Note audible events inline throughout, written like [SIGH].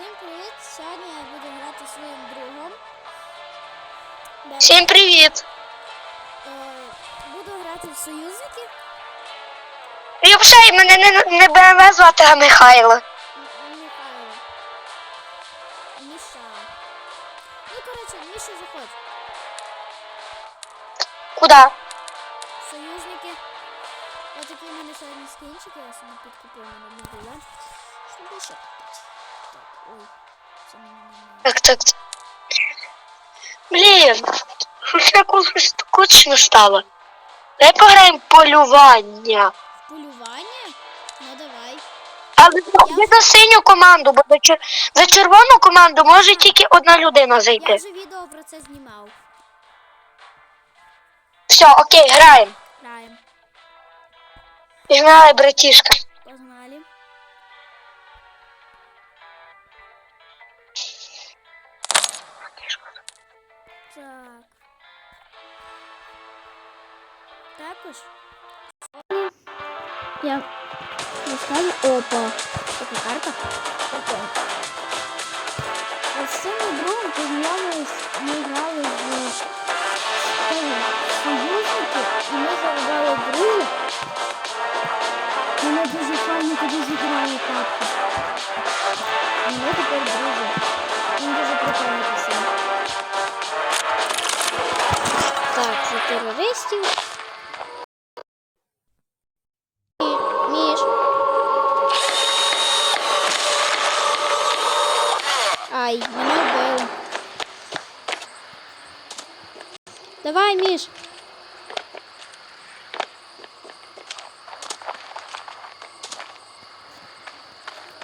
Всім привіт! Сьогодні я буду грати зі своїм другом. Всім привіт! Е, буду грати в союзники. Взагалі мене не, не БМВ звати, а Михайло. Михайло. Міша. Ну, коротше, Міша заходь. Куда? Союзники. Ось такі в мене сьогодні скінчики, я собі підкупив мене не було. Що більше ой. Це. Так, так. так. Блін, [LAUGHS] щось якось скучно стало. Давай пограємо в полювання. Полювання? Ну давай. Але не за синю команду, бо за, чер... за червону команду може тільки одна людина Я зайти. вже відео про це знімав. Все, окей, граємо. Граємо. Пігнали, братішка. Apple.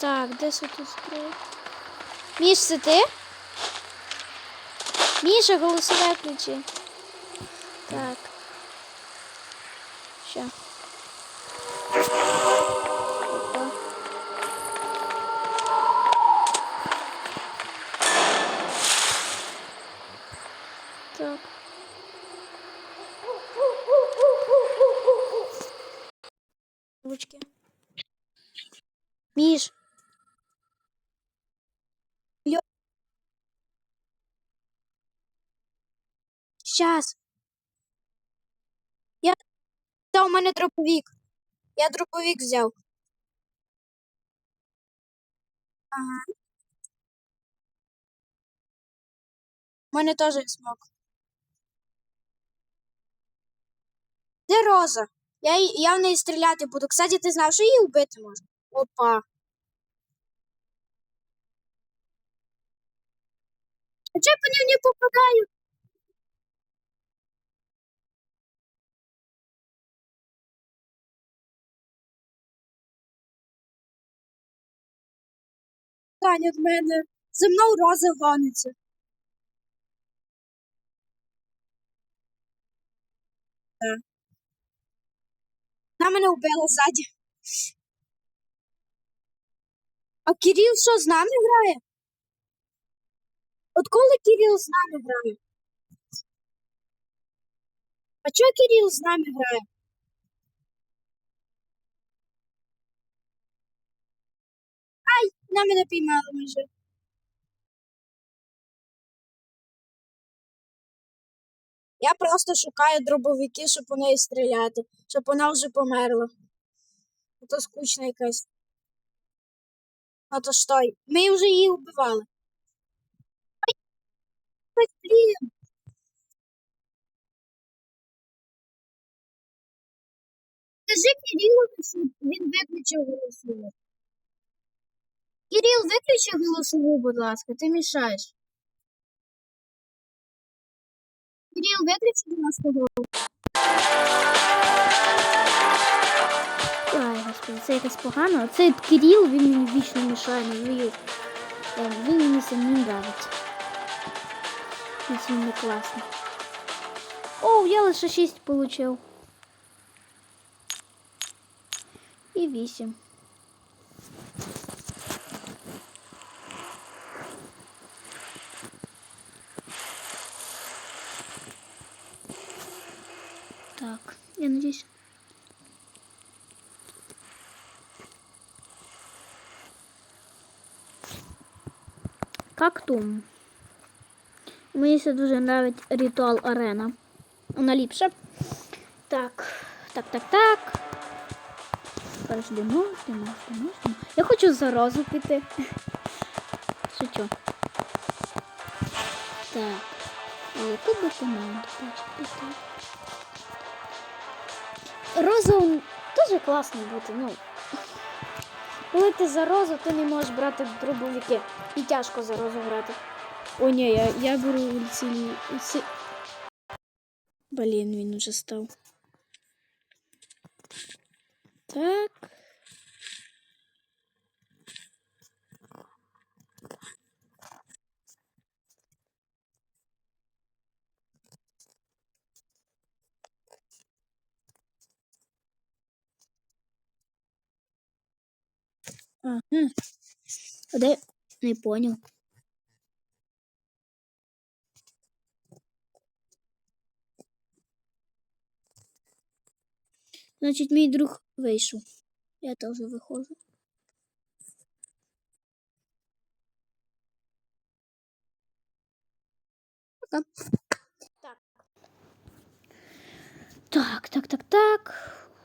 Так, де це тут зброя? Міш, це ти? Міша, голосове ключі. Так. Що? Опа. Так. Ручки. Міш. Лё- Щас. Я Та у мене дроповік. Я дроповік взяв. Ага. У мене теж є смок. Де Роза? Я, я в неї стріляти буду. Кстати, ти знав, що її вбити можна? Опа. А чого по ним не попадаю? Таня в мене. За мною Роза гониться. Так. Вона мене вбила ззаді. А Кирил що з нами грає? От коли Кирил з нами грає? А чого Кирил з нами грає? Ай, на мене піймали майже. Я просто шукаю дробовики, щоб у неї стріляти, щоб вона вже померла. А скучна якась. А то що? Ми вже її вбивали. Блін. Скажи Кирилу, що він виключив голосову. Кирил, виключи голосову, будь ласка, ти мішаєш. Кирил, виключи, будь ласка, голосову. Ай, господи, це якось погано. А Цей Кирил, він мені вічно мішає на вію. Він мені сам не нравиться. Він не класний. О, я лише 6 получив. І 8. Так, я надеюсь. Кактум. Мені ще дуже нравить ритуал арена. Вона ліпша. Так, так, так, так. Тепер ждемо, ждемо, ждемо. Я хочу за розу піти. Шучу. Так. Яку би команду піти? Розу дуже класно бути, ну. Коли ти за розу, ти не можеш брати дробовики. І тяжко за розу грати. О, ні, я, я беру ульцілі. Ульці... Блін, він уже став. Так. Ага. А де? Не понял. Значить, мій друг вийшов. Я теж виходжу. Пока. Так. Так, так, так, так.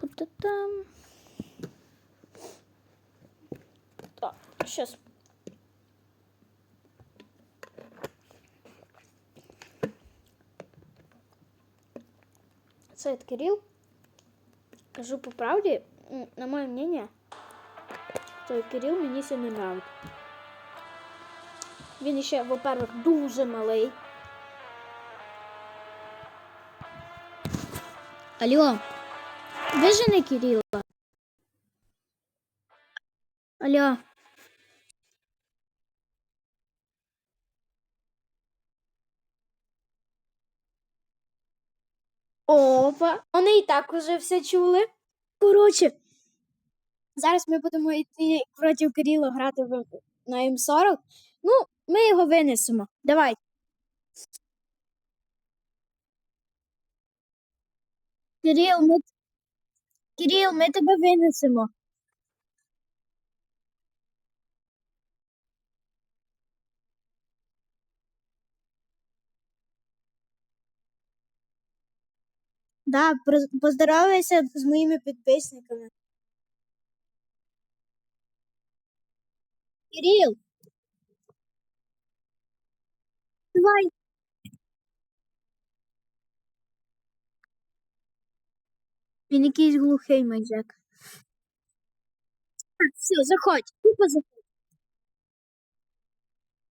Вот там. Сейчас. Це Кирилл. Кажу по правді, м, на моє мнение, то Кирил мені ще не. Він ще, во-первых, дуже малий. Алло, вижени Кирилла. Алло. Опа, вони і так уже все чули. Коротше, зараз ми будемо йти проти Кирило грати на М40. Ну, ми його винесемо. Давай. Кирил, ми... Кирил, ми тебе винесемо. Да, поздоровайся з моїми підписниками. Кирил. Давай. Він якийсь глухий майжак. Так, все, заходь. Тупо заходь.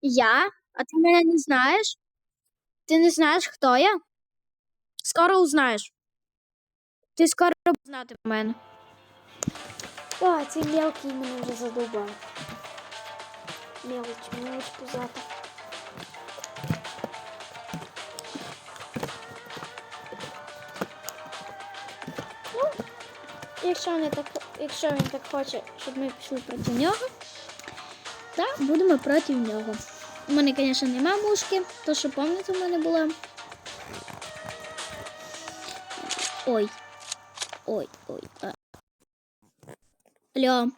Я? А ти мене не знаєш? Ти не знаєш, хто я? Скоро узнаєш. Ти скоро знати мене. О, цей мелкий мене вже задовбав. Мелоч, мелоч пузата. Ну, якщо, не так, якщо він так хоче, щоб ми пішли проти нього, то будемо проти нього. У мене, звісно, нема мушки, то що пам'ятаєте, у мене була. Ой. Ой, ой. А. Алло.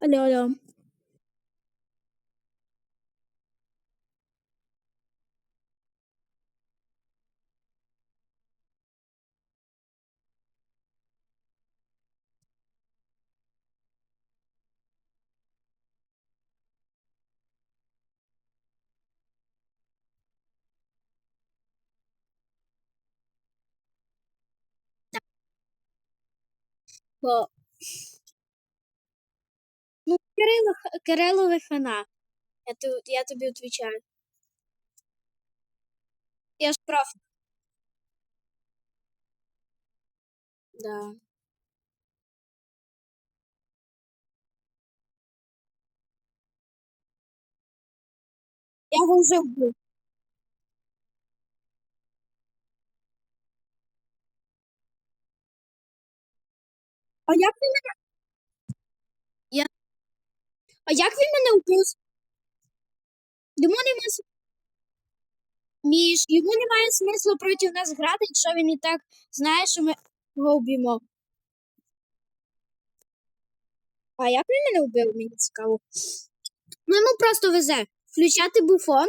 Алло, алло. Бо... Ну, Кирило, Кирилові хана. Я, я тобі відповідаю. Я ж прав. Да. Я його вже вбив. А як він мене? Я... А як він мене вбив? Йому нема... с- Міш, йому немає смислу проти нас грати, якщо він і так знає, що ми його вб'ємо. А як він мене вбив, мені цікаво. Ну йому просто везе. Включати буфон.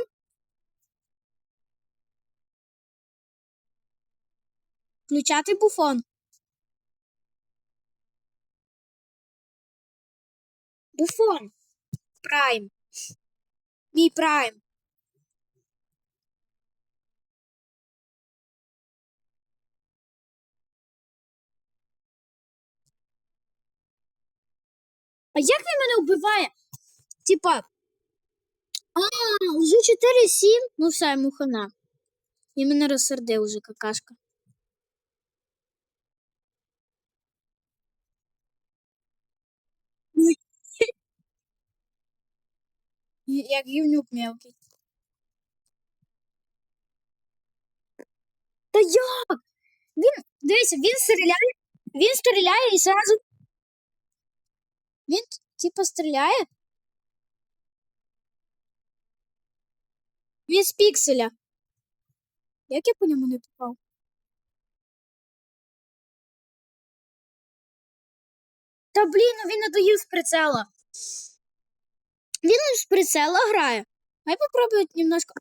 Включати буфон. Буфон. Прайм. Мій прайм. А як він мене вбиває? Типа. А, вже 4-7. Ну все, йому хана. Він мене розсердив уже, какашка. Ой. Як гівнюк мелкий. Та як? Він, дивіться, він стріляє, він стріляє і зразу. Він, типа, стріляє. Він з пікселя. Як я по ньому не попав? Та блін, ну він не доїв з прицела. Він з прицела грає. Хай попробують немножко.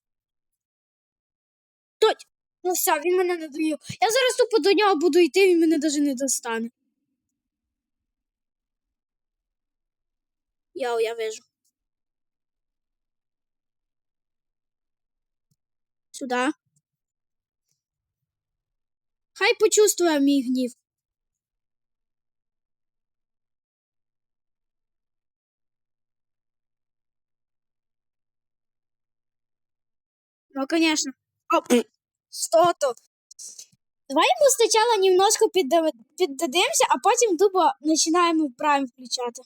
Точь! Ну все, він мене не доїв. Я зараз тупо до нього буду йти, він мене навіть не достане. Йоу, я вижу. Сюда. Хай почувствує мій гнів. Ну, конечно. Оп. Что-то. Давай йому спочатку немножко піддадимося, а потім тупо починаємо прайм включати.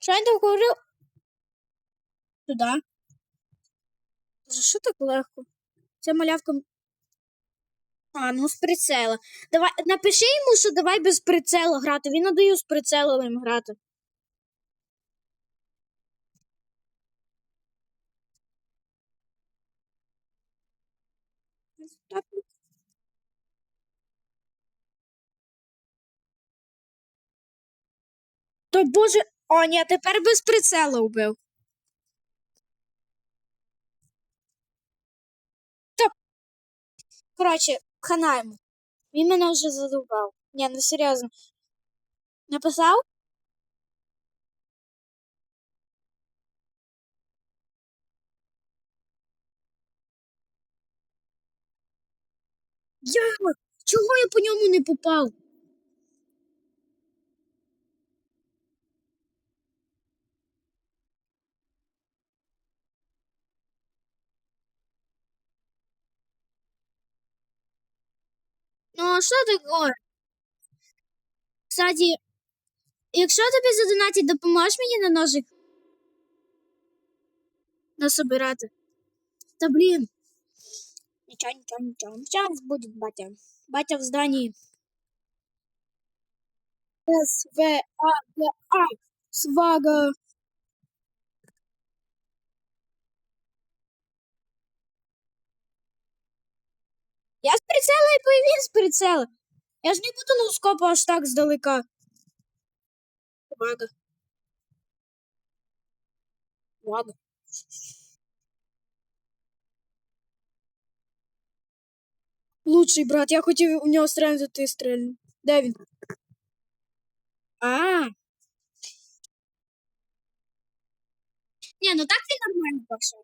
Що я так говорив? Туди. Що так легко? Ця малявка. А, ну з прицела. Давай, напиши йому, що давай без прицела грати. Він надаю з прицелом грати. То боже. О, ні, тепер без прицела вбив. Коротше, хана ему. Він мене вже задовбав. Ні, ну серйозно. Написав? Я Чого я по ньому не попав? Ну, що таке? Кстати, якщо тобі задонатять, допоможеш мені на ножик насобирати? Та блін. Нічого, нічого, нічого. Сейчас буде батя. Батя в здании. С, В, А, Г, А. Свага. Я з прицела і повів з прицела. Я ж не буду на скопу аж так здалека. Свага. Свага. Лучший брат, я хотів у нього стрельнути, ти стрельнув. Де він? А. Ні, ну так він нормально пошел.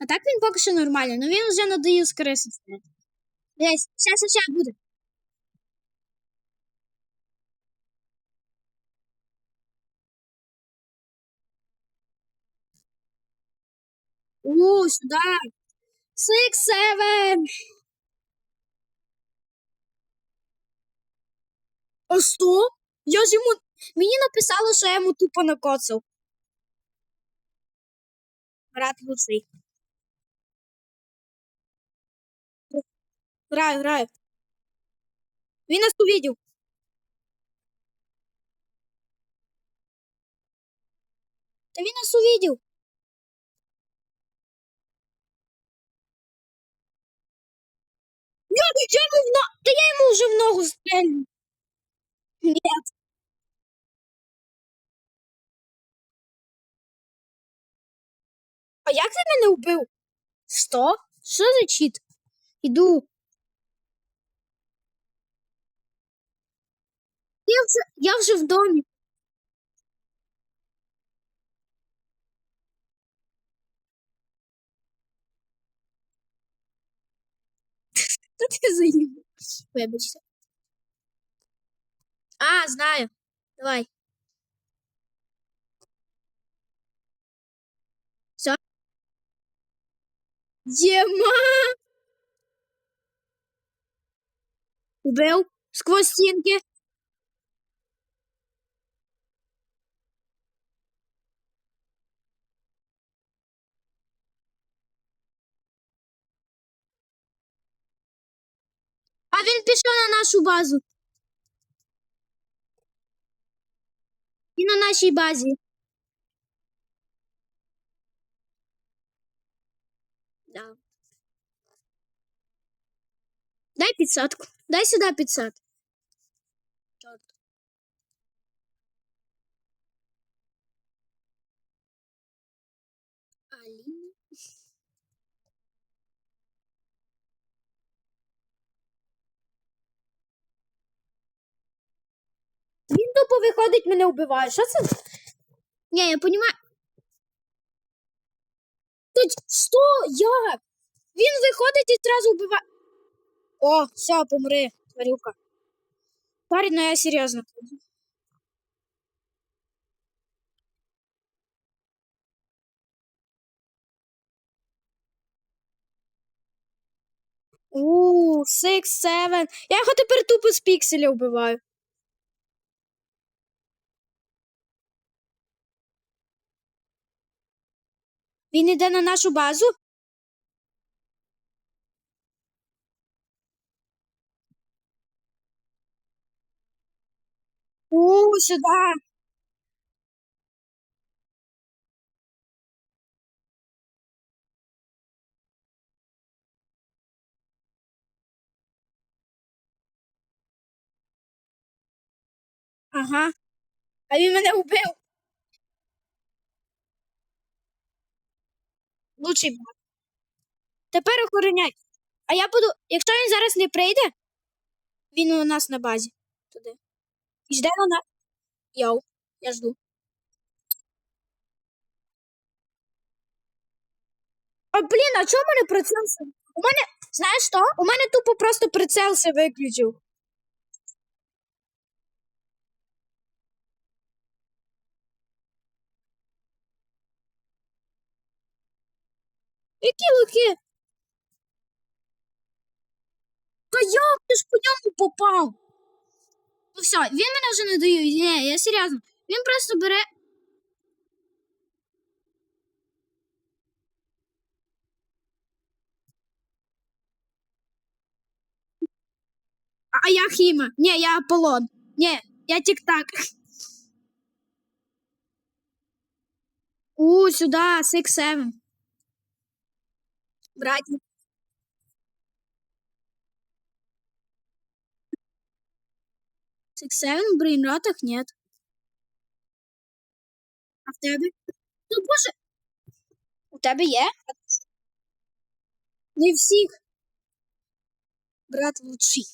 А так він поки що нормально, ну він вже надоїв з криси стріляти. Десь, щас, щас буде. О, сюда. Six, seven. А що? Я ж йому, Мені написало, що я йому тупо накоцав. Брат лучший. Граю, граю. Він нас увидів. Та він нас увидів. Я, я йому в но... Та я йому вже в ногу стрельну. Ні. А як ти мене вбив? Що? Що за чіт? Іду. Я вже, я вже в домі. Та ти заїбав. Вибачте. А, знаю. Давай. Все. Діма! Убив сквозь стінки. Він пішов на нашу базу. І на нашій базі. Да. Дай підсадку. Дай сюди підсадку. Чорт. Аліна. Він тупо виходить, мене вбиває. Що це? Ні, я. Тут що? Як? Він виходить і одразу вбиває. О, все, помри, тварюка. Парень, ну я серйозно. Ууу, six, seven. Я його тепер тупо з пікселя вбиваю. Він іде на нашу базу? У, сюди. Ага. А він мене вбив. Лучший брат. Тепер охороняй. А я буду. Якщо він зараз не прийде, він у нас на базі. Туди. І жде на. Йоу, я жду. А блін, а чому мене прицел? У мене, знаєш що? У мене тупо просто прицел се виключив. Які луки? Та як ти ж по ньому попав? Ну все, він мене вже не дає. Ні, я серйозно. Він просто бере. А, я Хіма. Ні, я Аполлон. Ні, я Тік-Так. У, сюди, 6-7. Six Seven в брейнротах нет. А в тебе? Ну боже. У тебе є? Не всіх. Брат лучший.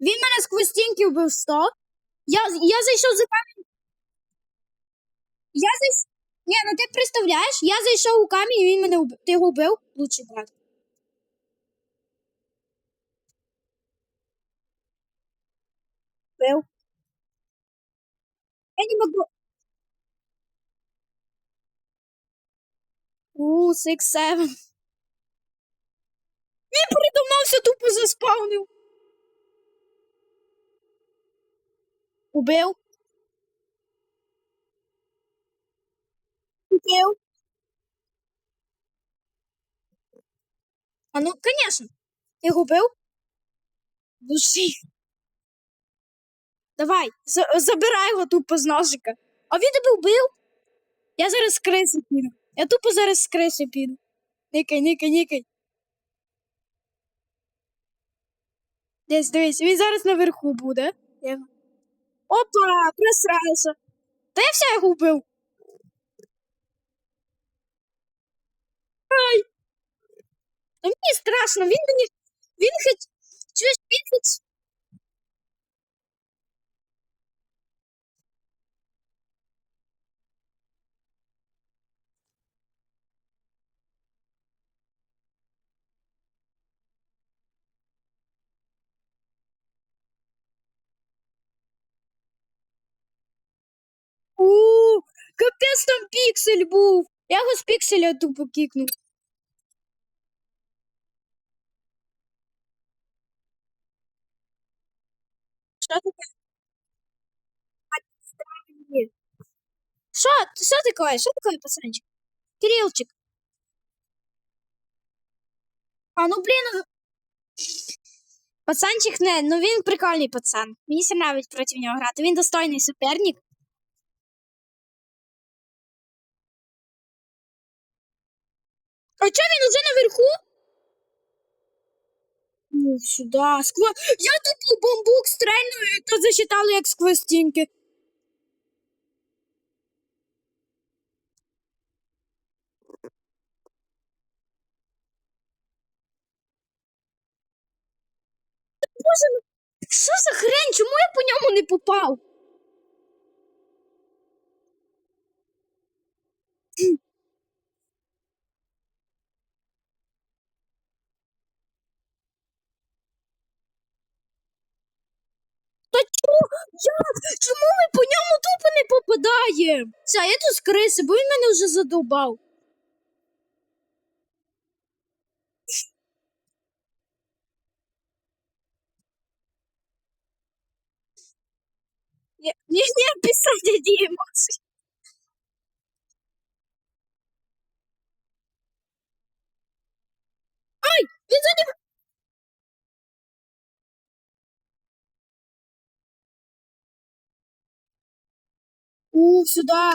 Він мене сквозь стінки вбив 100. Я, я зайшов за камінь. Я зайшов. Ні, ну ти представляєш, я зайшов у камінь, і він мене вбив. Ти його вбив? Лучший брат. Вбив. Я не могу. У, six, seven. Він передо мною все тупо заспавнив. Убив. Убив. А ну, конечно. Ти убив? Душі. Давай, за- забирай його тупо з ножика. А він тебе вбив? Я зараз з криси піду. Я тупо зараз з криси піду. Никай, никай, никай. Десь дивись, він зараз наверху буде. Я... Опа, просрался. Да я вся их убил. Ай. Ну мені страшно, він мені. Він хоч. Чуєш, він хоч. У, капець там піксель був. Я його з пікселя тупо кікнув. Що таке? Що? Що таке? Що таке, пацанчик? Кирилчик. А ну блін. ну- Пацанчик не, ну він прикольний пацан. Мені все нравить проти нього грати. Він достойний суперник. А чо він уже наверху? Ну, сюди. Скво... Я тут бомбук стрельну, і то засчитали як сквозь стінки. Боже, що за хрень? Чому я по ньому не попав? Та чому? Як? Чому ми по ньому тупо не попадаємо? Це я тут з бо він мене вже задовбав. Не, не писать эти эмоции. Ай, він за У, сюда.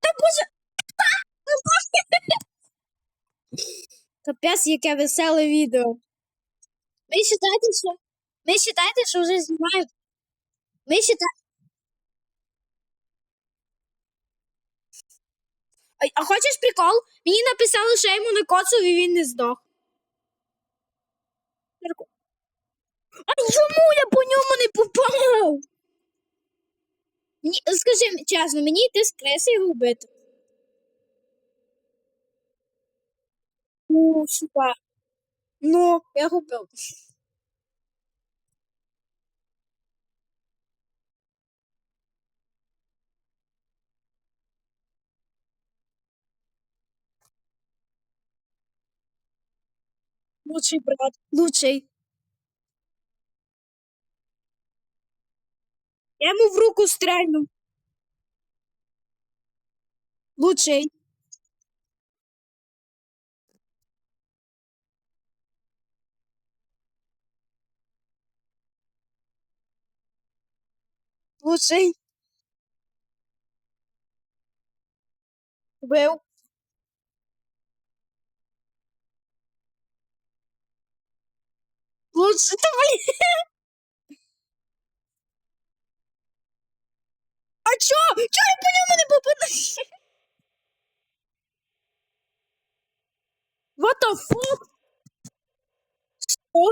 Та боже. Капець, яке веселе відео. Ви вважаєте, що... Ви вважаєте, що вже знімають? Ви вважаєте... А, а хочеш прикол? Мені написали, що я йому накоцав і він не здох. А чому я по ньому не попав? Мені, скажи чесно, мені йти з креси його вбити. Ну, супер. Ну, я його Лучший брат. Лучший. Я ему в руку стрельну. Лучший. Лучший. Был. Лучший. Да блин. А чё? Чё я по нему не попадаю? What the fuck? Що?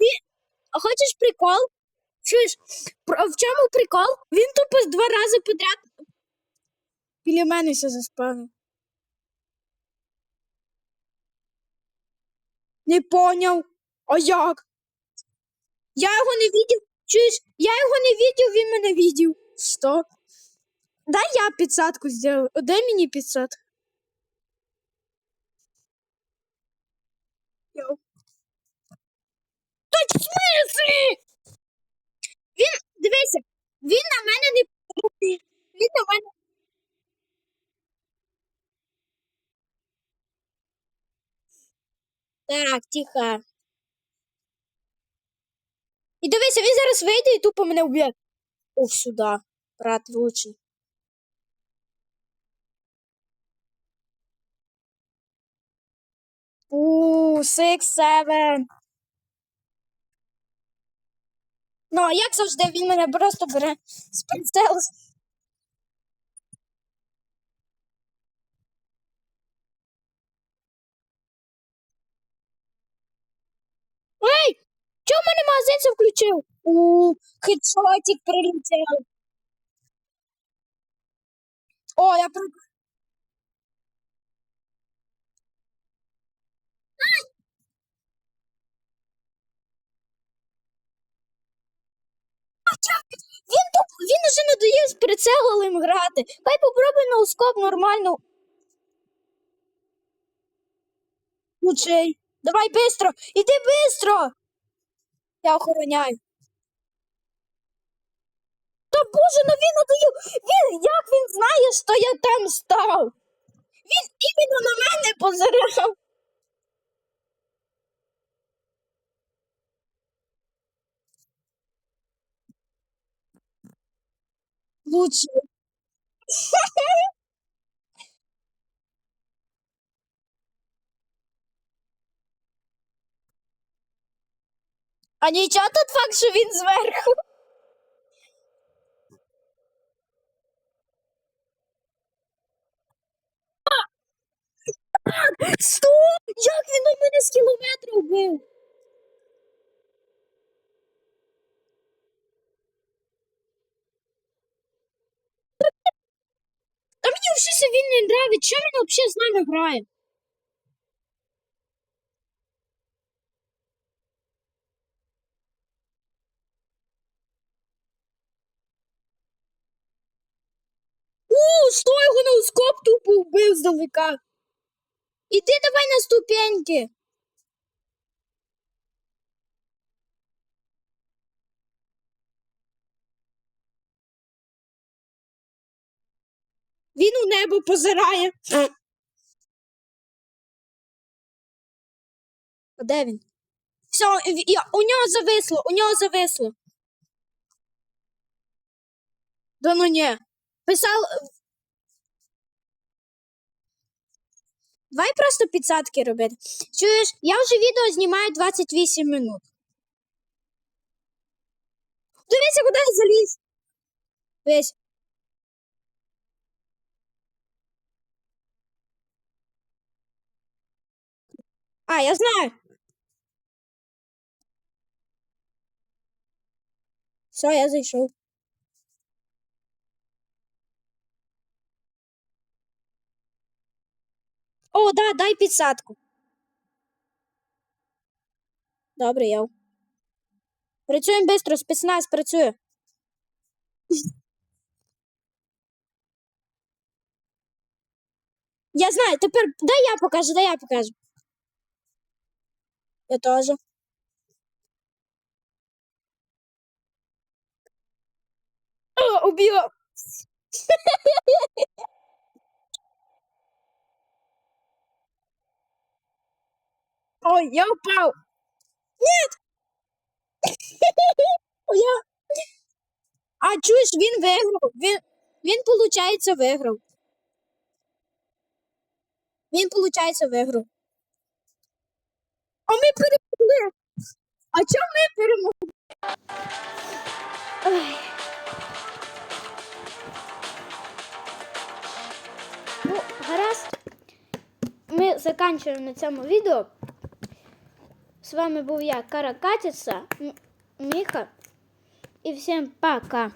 Він... А хочеш прикол? Чуєш, в чому прикол? Він тупо два рази подряд біля мене все заспавнив. Не поняв. А як? Я його не видів. Чуєш, я його не видів, він мене видів. Що? дай я підсадку зроблю. Дай мені підсадку. Та в смислі? Він, дивися, він на мене не. Він на мене. Так, тихо. І дивися, він зараз вийде і тупо мене вб'є. Ох, сюди. Брат влучний. У, six, seven. Ну, а як завжди, він мене просто бере з прицелу. Ей! Чого в мене магазин включив? У, хедшотик прилетів. О, я про... Він туп, він уже надоїв з прицелом грати. Хай попробуй на ускоп нормально. Лучей. Давай бистро. Іди бистро. Я охороняю. Та боже, ну він надоїв. Він, як він знає, що я там став? Він іменно на мене позирав. Лучше. [LAUGHS] А нічого тут факт, що він зверху. Сто! Як він у мене з кілометрів бив? Та мені взагалі він не нравить. Чому він взагалі з нами грає? Стой, його на тупо вбив здалека. Іди давай на ступеньки. Він у небо позирає. А де він? Все, у нього зависло, у нього зависло. Да ну ні. Писав. Давай просто підсадки робити. Чуєш, я вже відео знімаю 28 минут. Дивися, куди я заліз. Дивись. А, я знаю. Все, я зайшов. О, да, дай підсадку. Добре, я. Працюємо швидко, спецназ працює. Я знаю, тепер дай я покажу, дай я покажу. Я теж. О, убила. [LAUGHS] Ой, я упал. Нет. [LAUGHS] я... А чуєш, він виграв. Він, він, получається, виграв. Він, получається, виграв. А ми перемогли. А чому ми перемогли? Ой. Ну, гаразд. Ми закінчуємо на цьому відео. З вами був я, Каракатіца, М- Міха. І всім пока.